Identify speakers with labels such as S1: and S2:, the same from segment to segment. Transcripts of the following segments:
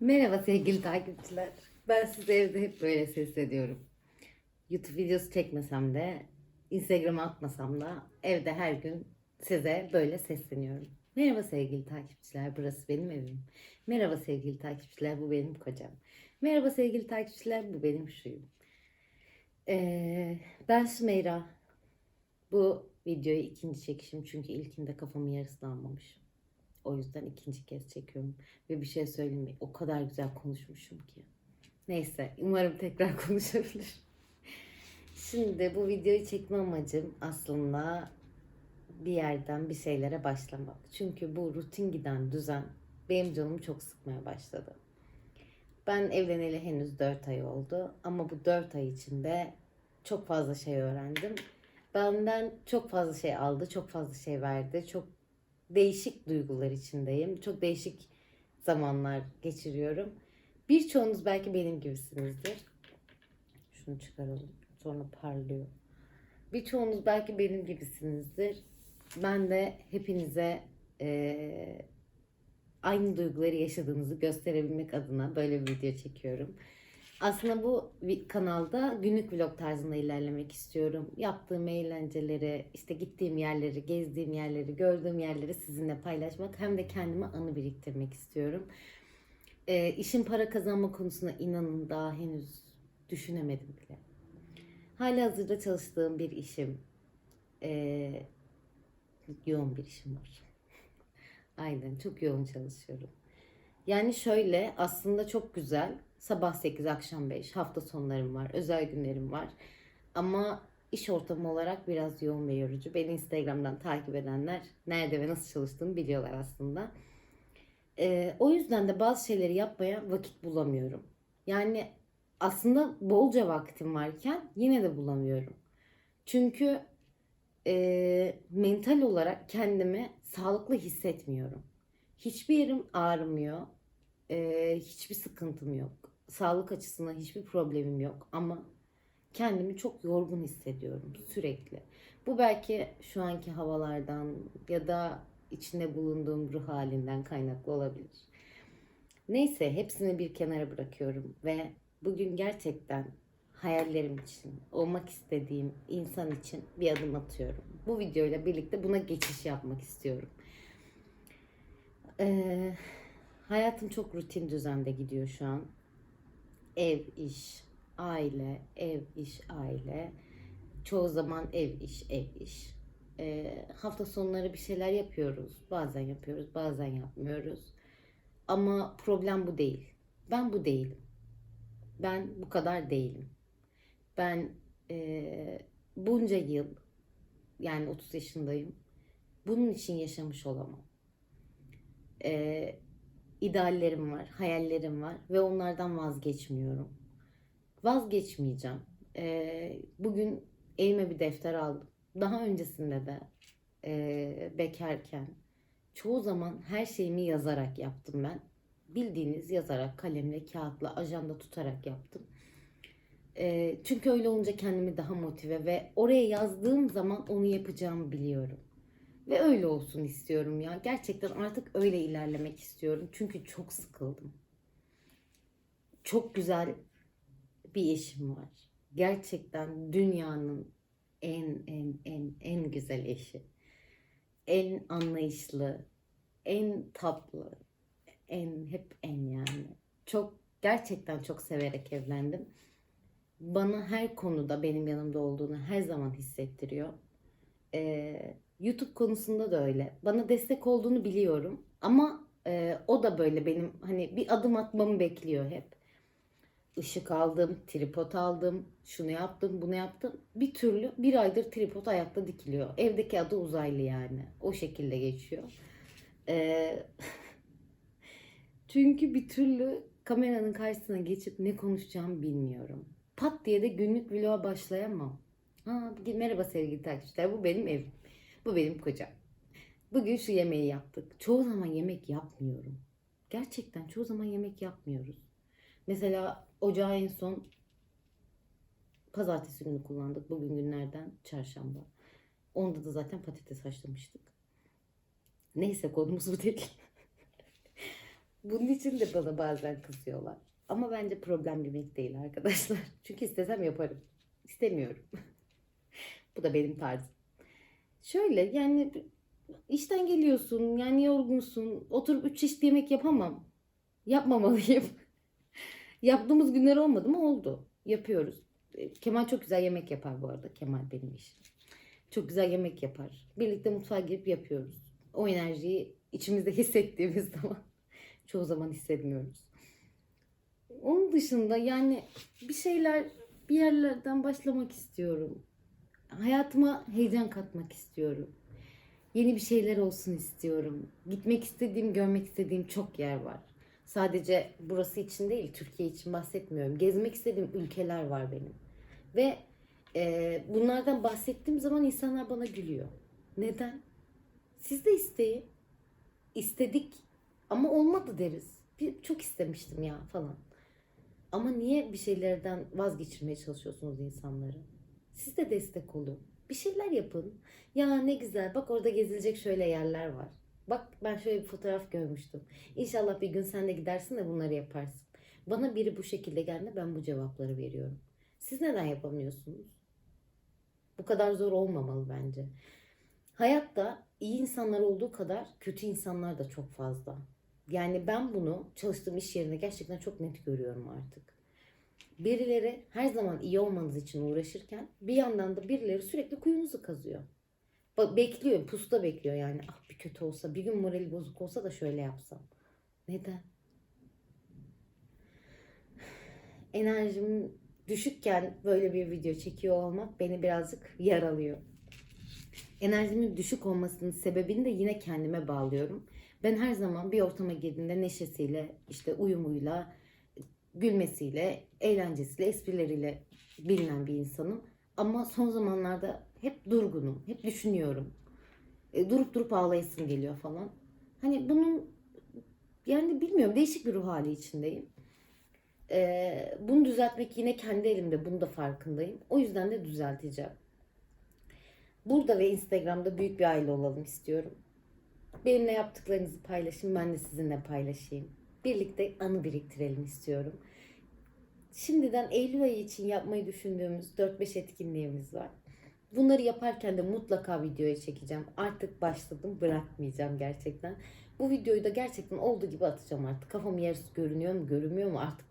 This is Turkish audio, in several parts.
S1: Merhaba sevgili takipçiler. Ben size evde hep böyle sesleniyorum. YouTube videosu çekmesem de, Instagram'a atmasam da evde her gün size böyle sesleniyorum. Merhaba sevgili takipçiler, burası benim evim. Merhaba sevgili takipçiler, bu benim kocam. Merhaba sevgili takipçiler, bu benim şuyum. Ee, ben Sümeyra. Bu videoyu ikinci çekişim çünkü ilkinde kafamın yarısını almamışım. O yüzden ikinci kez çekiyorum. Ve bir şey söyleyeyim? O kadar güzel konuşmuşum ki. Neyse umarım tekrar konuşabilirim. Şimdi bu videoyu çekme amacım aslında bir yerden bir şeylere başlamak. Çünkü bu rutin giden düzen benim canımı çok sıkmaya başladı. Ben evleneli henüz 4 ay oldu ama bu 4 ay içinde çok fazla şey öğrendim. Benden çok fazla şey aldı, çok fazla şey verdi. Çok değişik duygular içindeyim. Çok değişik zamanlar geçiriyorum. Birçoğunuz belki benim gibisinizdir. Şunu çıkaralım. Sonra parlıyor. Birçoğunuz belki benim gibisinizdir. Ben de hepinize eee, aynı duyguları yaşadığınızı gösterebilmek adına böyle bir video çekiyorum. Aslında bu kanalda günlük vlog tarzında ilerlemek istiyorum. Yaptığım eğlenceleri, işte gittiğim yerleri, gezdiğim yerleri, gördüğüm yerleri sizinle paylaşmak hem de kendime anı biriktirmek istiyorum. Ee, işin para kazanma konusuna inanın daha henüz düşünemedim bile. Hala hazırda çalıştığım bir işim, ee, yoğun bir işim var. Aynen çok yoğun çalışıyorum. Yani şöyle aslında çok güzel. Sabah 8, akşam 5, hafta sonlarım var, özel günlerim var. Ama iş ortamı olarak biraz yoğun ve yorucu. Beni Instagram'dan takip edenler nerede ve nasıl çalıştığımı biliyorlar aslında. Ee, o yüzden de bazı şeyleri yapmaya vakit bulamıyorum. Yani aslında bolca vaktim varken yine de bulamıyorum. Çünkü e, mental olarak kendimi sağlıklı hissetmiyorum. Hiçbir yerim ağrımıyor. Ee, hiçbir sıkıntım yok. Sağlık açısından hiçbir problemim yok ama kendimi çok yorgun hissediyorum sürekli. Bu belki şu anki havalardan ya da içinde bulunduğum ruh halinden kaynaklı olabilir. Neyse hepsini bir kenara bırakıyorum ve bugün gerçekten hayallerim için, olmak istediğim insan için bir adım atıyorum. Bu videoyla birlikte buna geçiş yapmak istiyorum. Ee, hayatım çok rutin düzende gidiyor şu an. Ev, iş, aile, ev, iş, aile. Çoğu zaman ev, iş, ev, iş. Ee, hafta sonları bir şeyler yapıyoruz. Bazen yapıyoruz, bazen yapmıyoruz. Ama problem bu değil. Ben bu değilim. Ben bu kadar değilim. Ben eee, bunca yıl, yani 30 yaşındayım. Bunun için yaşamış olamam e, ideallerim var, hayallerim var ve onlardan vazgeçmiyorum. Vazgeçmeyeceğim. E, bugün elime bir defter aldım. Daha öncesinde de e, bekarken çoğu zaman her şeyimi yazarak yaptım ben. Bildiğiniz yazarak, kalemle, kağıtla, ajanda tutarak yaptım. E, çünkü öyle olunca kendimi daha motive ve oraya yazdığım zaman onu yapacağımı biliyorum. Ve öyle olsun istiyorum ya. Gerçekten artık öyle ilerlemek istiyorum. Çünkü çok sıkıldım. Çok güzel bir eşim var. Gerçekten dünyanın en en en en güzel eşi. En anlayışlı, en tatlı, en hep en yani. Çok gerçekten çok severek evlendim. Bana her konuda benim yanımda olduğunu her zaman hissettiriyor. Ee, YouTube konusunda da öyle. Bana destek olduğunu biliyorum. Ama e, o da böyle benim hani bir adım atmamı bekliyor hep. Işık aldım, tripod aldım, şunu yaptım, bunu yaptım. Bir türlü bir aydır tripod ayakta dikiliyor. Evdeki adı uzaylı yani. O şekilde geçiyor. Ee, çünkü bir türlü kameranın karşısına geçip ne konuşacağımı bilmiyorum. Pat diye de günlük vloga başlayamam. Ha, merhaba sevgili takipçiler. Bu benim evim. Bu benim kocam. Bugün şu yemeği yaptık. Çoğu zaman yemek yapmıyorum. Gerçekten çoğu zaman yemek yapmıyoruz. Mesela ocağı en son pazartesi günü kullandık. Bugün günlerden çarşamba. Onda da zaten patates haşlamıştık. Neyse konumuz bu değil. Bunun için de bana bazen kızıyorlar. Ama bence problem yemek değil arkadaşlar. Çünkü istesem yaparım. İstemiyorum. Bu da benim tarzım. Şöyle yani işten geliyorsun yani yorgunsun. Oturup üç çeşit yemek yapamam. Yapmamalıyım. Yaptığımız günler olmadı mı? Oldu. Yapıyoruz. E, Kemal çok güzel yemek yapar bu arada. Kemal benim işim. Çok güzel yemek yapar. Birlikte mutfağa girip yapıyoruz. O enerjiyi içimizde hissettiğimiz zaman çoğu zaman hissetmiyoruz. Onun dışında yani bir şeyler bir yerlerden başlamak istiyorum. Hayatıma heyecan katmak istiyorum. Yeni bir şeyler olsun istiyorum. Gitmek istediğim, görmek istediğim çok yer var. Sadece burası için değil, Türkiye için bahsetmiyorum. Gezmek istediğim ülkeler var benim. Ve e, bunlardan bahsettiğim zaman insanlar bana gülüyor. Neden? Siz de isteyin. İstedik ama olmadı deriz. Bir, çok istemiştim ya falan. Ama niye bir şeylerden vazgeçirmeye çalışıyorsunuz insanları? Siz de destek olun. Bir şeyler yapın. Ya ne güzel bak orada gezilecek şöyle yerler var. Bak ben şöyle bir fotoğraf görmüştüm. İnşallah bir gün sen de gidersin de bunları yaparsın. Bana biri bu şekilde geldi ben bu cevapları veriyorum. Siz neden yapamıyorsunuz? Bu kadar zor olmamalı bence. Hayatta iyi insanlar olduğu kadar kötü insanlar da çok fazla. Yani ben bunu çalıştığım iş yerinde gerçekten çok net görüyorum artık. Birileri her zaman iyi olmanız için uğraşırken bir yandan da birileri sürekli kuyunuzu kazıyor. Bekliyor, pusta bekliyor yani. Ah bir kötü olsa, bir gün morali bozuk olsa da şöyle yapsam. Neden? Enerjim düşükken böyle bir video çekiyor olmak beni birazcık yaralıyor. Enerjimin düşük olmasının sebebini de yine kendime bağlıyorum. Ben her zaman bir ortama girdiğimde neşesiyle, işte uyumuyla, gülmesiyle, eğlencesiyle, esprileriyle bilinen bir insanım. Ama son zamanlarda hep durgunum, hep düşünüyorum. E, durup durup ağlayasım geliyor falan. Hani bunun yani bilmiyorum değişik bir ruh hali içindeyim. E, bunu düzeltmek yine kendi elimde. Bunu da farkındayım. O yüzden de düzelteceğim. Burada ve Instagram'da büyük bir aile olalım istiyorum. Benimle yaptıklarınızı paylaşın, ben de sizinle paylaşayım. Birlikte anı biriktirelim istiyorum. Şimdiden Eylül ayı için yapmayı düşündüğümüz 4-5 etkinliğimiz var. Bunları yaparken de mutlaka videoya çekeceğim. Artık başladım, bırakmayacağım gerçekten. Bu videoyu da gerçekten olduğu gibi atacağım artık. Kafam yarısı görünüyor mu, görünmüyor mu artık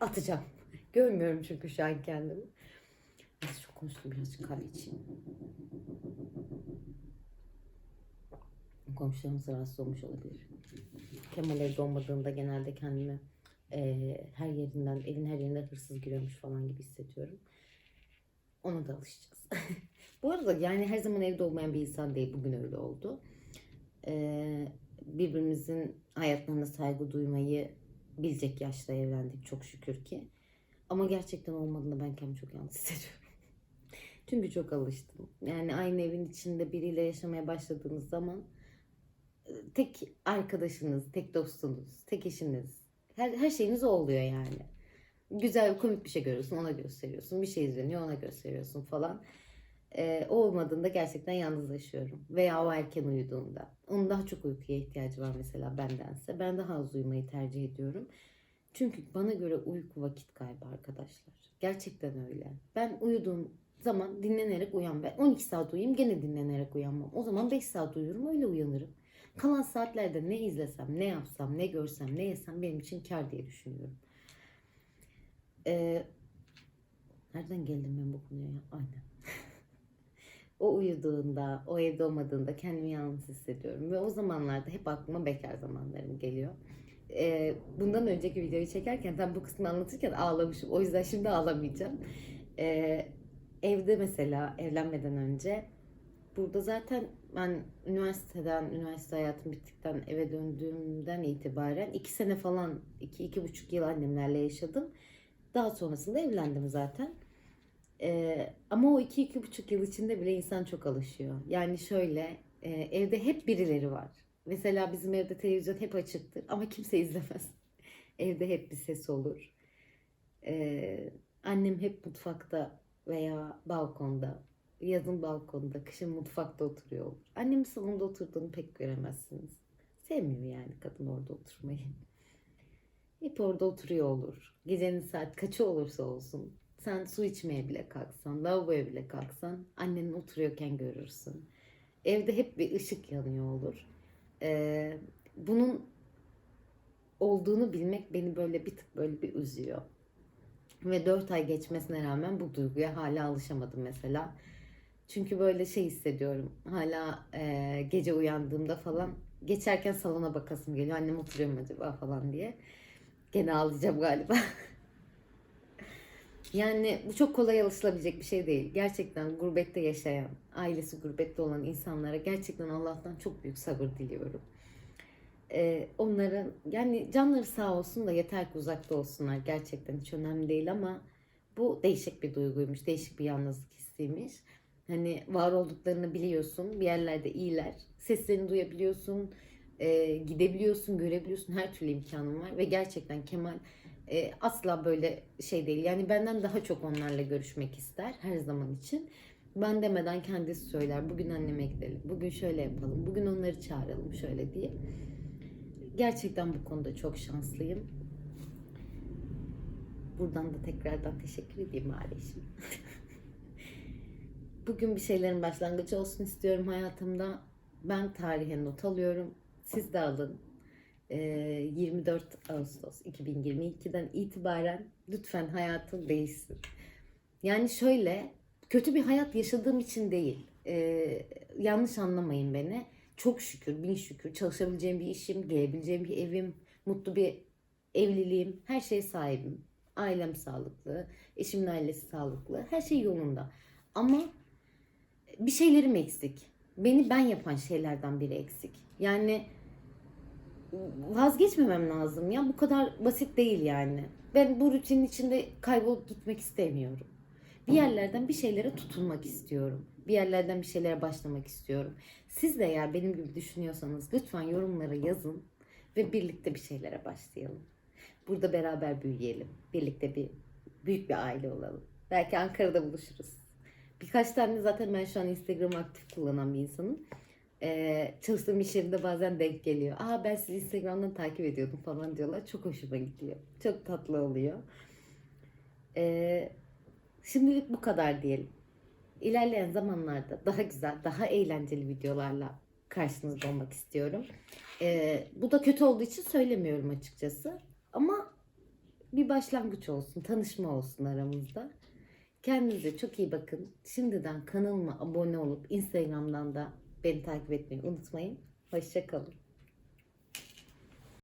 S1: atacağım. Görmüyorum çünkü şu an kendimi. Neyse çok konuştum birazcık kahve içeyim. Komşularımız rahatsız olmuş olabilir. Kemal evde olmadığında genelde kendimi eee, her yerinden, evin her yerinde hırsız giriyormuş falan gibi hissediyorum. Ona da alışacağız. Bu arada yani her zaman evde olmayan bir insan değil. Bugün öyle oldu. Eee, birbirimizin hayatlarına saygı duymayı bilecek yaşta evlendik çok şükür ki. Ama gerçekten olmadığında ben kendimi çok yalnız hissediyorum. Çünkü çok alıştım. Yani aynı evin içinde biriyle yaşamaya başladığınız zaman e, tek arkadaşınız, tek dostunuz, tek eşiniz, her, her şeyiniz oluyor yani. Güzel, komik bir şey görüyorsun, ona gösteriyorsun. Bir şey izleniyor, ona gösteriyorsun falan. Ee, o olmadığında gerçekten yalnızlaşıyorum. Veya o erken uyuduğunda. Onun daha çok uykuya ihtiyacı var mesela bendense. Ben daha az uyumayı tercih ediyorum. Çünkü bana göre uyku vakit kaybı arkadaşlar. Gerçekten öyle. Ben uyuduğum zaman dinlenerek uyan. Ben 12 saat uyuyayım gene dinlenerek uyanmam. O zaman 5 saat uyurum öyle uyanırım. Kalan saatlerde ne izlesem, ne yapsam, ne görsem, ne yesem benim için kar diye düşünüyorum. Ee, nereden geldim ben bu konuya ya? Aynen. o uyuduğunda, o evde olmadığında kendimi yalnız hissediyorum. Ve o zamanlarda hep aklıma bekar zamanlarım geliyor. Ee, bundan önceki videoyu çekerken tam bu kısmı anlatırken ağlamışım. O yüzden şimdi ağlamayacağım. Ee, evde mesela evlenmeden önce burada zaten ben üniversiteden, üniversite hayatım bittikten eve döndüğümden itibaren iki sene falan, iki, iki buçuk yıl annemlerle yaşadım. Daha sonrasında evlendim zaten. Ee, ama o iki, iki buçuk yıl içinde bile insan çok alışıyor. Yani şöyle, e, evde hep birileri var. Mesela bizim evde televizyon hep açıktır ama kimse izlemez. Evde hep bir ses olur. Ee, annem hep mutfakta veya balkonda. Yazın balkonda, kışın mutfakta oturuyor olur. Annemin salonda oturduğunu pek göremezsiniz. Sevmiyor yani kadın orada oturmayı. hep orada oturuyor olur. Gecenin saat kaçı olursa olsun. Sen su içmeye bile kalksan, lavaboya bile kalksan annenin oturuyorken görürsün. Evde hep bir ışık yanıyor olur. Ee, bunun olduğunu bilmek beni böyle bir tık böyle bir üzüyor. Ve 4 ay geçmesine rağmen bu duyguya hala alışamadım mesela. Çünkü böyle şey hissediyorum. Hala e, gece uyandığımda falan geçerken salona bakasım geliyor. Annem oturuyor mu acaba falan diye. Gene ağlayacağım galiba. yani bu çok kolay alışılabilecek bir şey değil. Gerçekten gurbette yaşayan, ailesi gurbette olan insanlara gerçekten Allah'tan çok büyük sabır diliyorum. Ee, onların yani canları sağ olsun da yeter ki uzakta olsunlar. Gerçekten hiç önemli değil ama bu değişik bir duyguymuş. Değişik bir yalnızlık hissiymiş. Hani var olduklarını biliyorsun. Bir yerlerde iyiler. Seslerini duyabiliyorsun. e, gidebiliyorsun, görebiliyorsun. Her türlü imkanın var. Ve gerçekten Kemal e, asla böyle şey değil. Yani benden daha çok onlarla görüşmek ister her zaman için. Ben demeden kendisi söyler. Bugün anneme gidelim. Bugün şöyle yapalım. Bugün onları çağıralım şöyle diye. Gerçekten bu konuda çok şanslıyım. Buradan da tekrardan teşekkür edeyim Areş'im. Bugün bir şeylerin başlangıcı olsun istiyorum hayatımda. Ben tarihe not alıyorum. Siz de alın. Ee, 24 Ağustos 2022'den itibaren lütfen hayatım değişsin. Yani şöyle kötü bir hayat yaşadığım için değil. Ee, yanlış anlamayın beni. Çok şükür, bin şükür çalışabileceğim bir işim, gelebileceğim bir evim, mutlu bir evliliğim, her şeye sahibim. Ailem sağlıklı, eşimin ailesi sağlıklı, her şey yolunda. Ama bir şeylerim eksik. Beni ben yapan şeylerden biri eksik. Yani vazgeçmemem lazım ya. Bu kadar basit değil yani. Ben bu rutinin içinde kaybolup gitmek istemiyorum. Bir yerlerden bir şeylere tutunmak istiyorum. Bir yerlerden bir şeylere başlamak istiyorum. Siz de eğer benim gibi düşünüyorsanız lütfen yorumlara yazın ve birlikte bir şeylere başlayalım. Burada beraber büyüyelim. Birlikte bir büyük bir aile olalım. Belki Ankara'da buluşuruz. Birkaç tane zaten ben şu an Instagram aktif kullanan bir insanım. Ee, çalıştığım iş yerinde bazen denk geliyor. Aa ben sizi Instagram'dan takip ediyordum falan diyorlar. Çok hoşuma gidiyor. Çok tatlı oluyor. Ee, şimdilik bu kadar diyelim. İlerleyen zamanlarda daha güzel, daha eğlenceli videolarla karşınızda olmak istiyorum. Ee, bu da kötü olduğu için söylemiyorum açıkçası. Ama bir başlangıç olsun, tanışma olsun aramızda. Kendinize çok iyi bakın. Şimdiden kanalıma abone olup Instagram'dan da beni takip etmeyi unutmayın. Hoşçakalın.